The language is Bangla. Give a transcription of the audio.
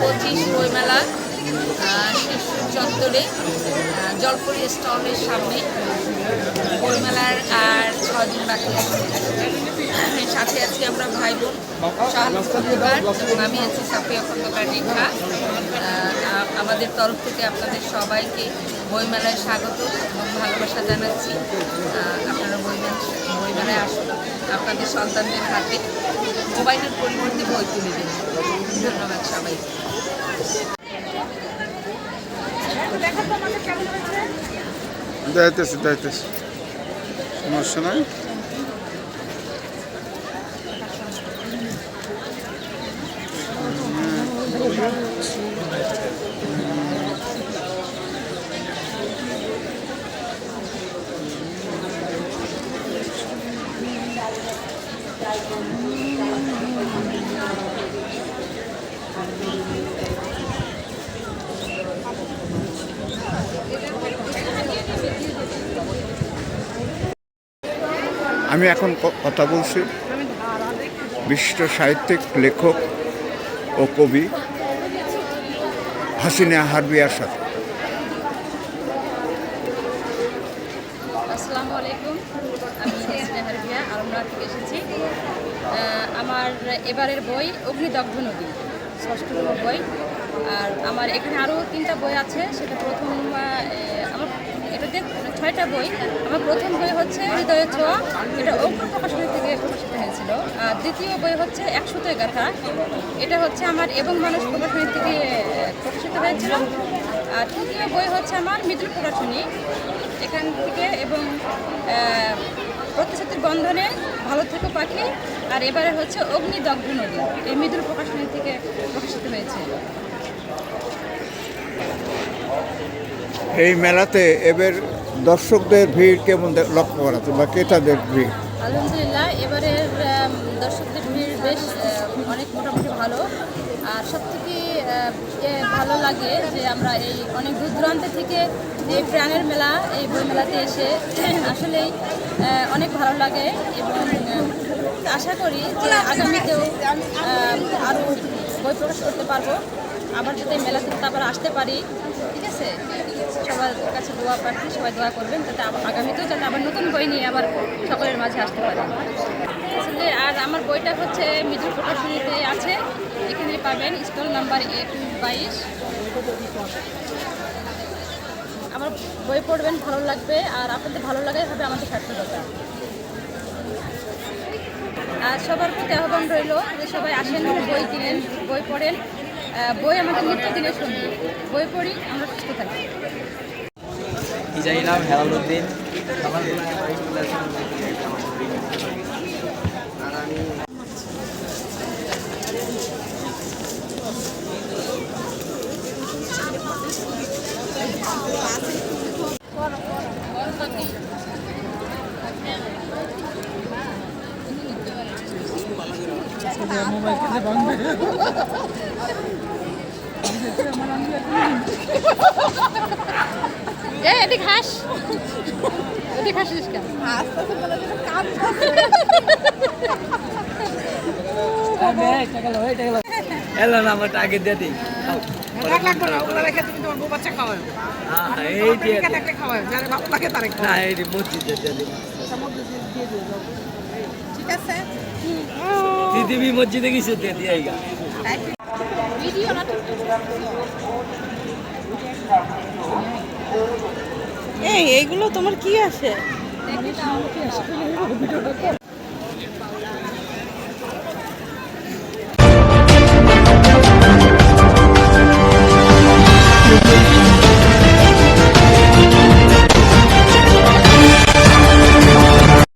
পঁচিশ বইমেলা শিশু চত্বরে জলপরি স্টলের সামনে বইমেলার আর ছদিন বাকি সাথে আছি আমরা ভাই বোন পরিবার এবং আমি আছি সাফিয়া খন্দকার রেখা। আমাদের তরফ থেকে আপনাদের সবাইকে বইমেলায় স্বাগত এবং ভালোবাসা জানাচ্ছি। আপনারা বইমেলা, বইমেলায় আসুন। আপনাদের সন্তানদের হাতে মোবাইলের পরিবর্তে বই তুলে দিন। ধন্যবাদ যাইতেছি সমস্যা নাই? আমি এখন কথা বলছি। বিশিষ্ট সাহিত্যিক, লেখক ও কবি হাসিনা হারবিয়ার সাথে। থেকে এসেছি। আমার এবারের বই অগ্নিদগ্ধ নদী, ষষ্ঠ বই। আর আমার এখানে আরও তিনটা বই আছে, সেটা প্রথম এটাতে ছয়টা বই। আমার প্রথম বই হচ্ছে হৃদয়ের ছোঁয়া। এটা অগ্র প্রকাশনী থেকে প্রকাশিত হয়েছিল। আর দ্বিতীয় বই হচ্ছে একশোতে গাথা। এটা হচ্ছে আমার এবং মানুষ প্রকাশনী থেকে প্রকাশিত হয়েছিল। আর তৃতীয় বই হচ্ছে আমার মৃদুল প্রকাশনী। এখান থেকে এবং প্রতিশ্রুতির বন্ধনে ভালো থেকো পাখি। আর এবারে হচ্ছে অগ্নিদগ্ধ নদী। এই মৃদুল প্রকাশনী থেকে প্রকাশিত হয়েছে। এই মেলাতে এবার দর্শকদের ভিড় কেমন লক্ষ্য করা বা ক্রেতাদের ভিড়? আলহামদুলিল্লাহ এবারের দর্শকদের ভিড় বেশ অনেক মোটামুটি ভালো। আর সব থেকে ভালো লাগে যে আমরা এই অনেক দূর দূরান্ত থেকে এই প্রাণের মেলা, এই বই মেলাতে এসে আসলেই অনেক ভালো লাগে এবং আশা করি যে আগামীতেও আরও বই প্রকাশ করতে পারব। আবার যাতে মেলাতে আবার আসতে পারি, ঠিক আছে? সবার কাছে দোয়া প্রার্থী, সবাই দোয়া করবেন যাতে আগামীতেও যাতে আবার নতুন বই নিয়ে আবার সকলের মাঝে আসতে পারে। আসলে আর আমার বইটা হচ্ছে মৃদুল প্রকাশনীতে আছে। এখানে পাবেন স্টল নাম্বার এক বাইশ। আমার বই পড়বেন, ভালো লাগবে, আর আপনাদের ভালো লাগাই হবে আমাদের সার্থকতা। আর সবার প্রতি আহ্বান রইল যে সবাই আসেন, বই কিনেন, বই পড়েন। বই আমাদের নিত্যদিনের সঙ্গী বই পড়ি আমরা সুস্থ থাকি। ইজাইলাম হেলালুদ্দিন এদিক হাস। এদিক হাসিস কেন? এলো না আমার টাকে দিয়ে দিই। হ্যাঁ দিয়ে দিই। ঠিক আছে। দিদি মসজিদে গেছে দিয়ে দিয়ে আইগা। ভিডিও না এই এইগুলো তোমার কি আছে?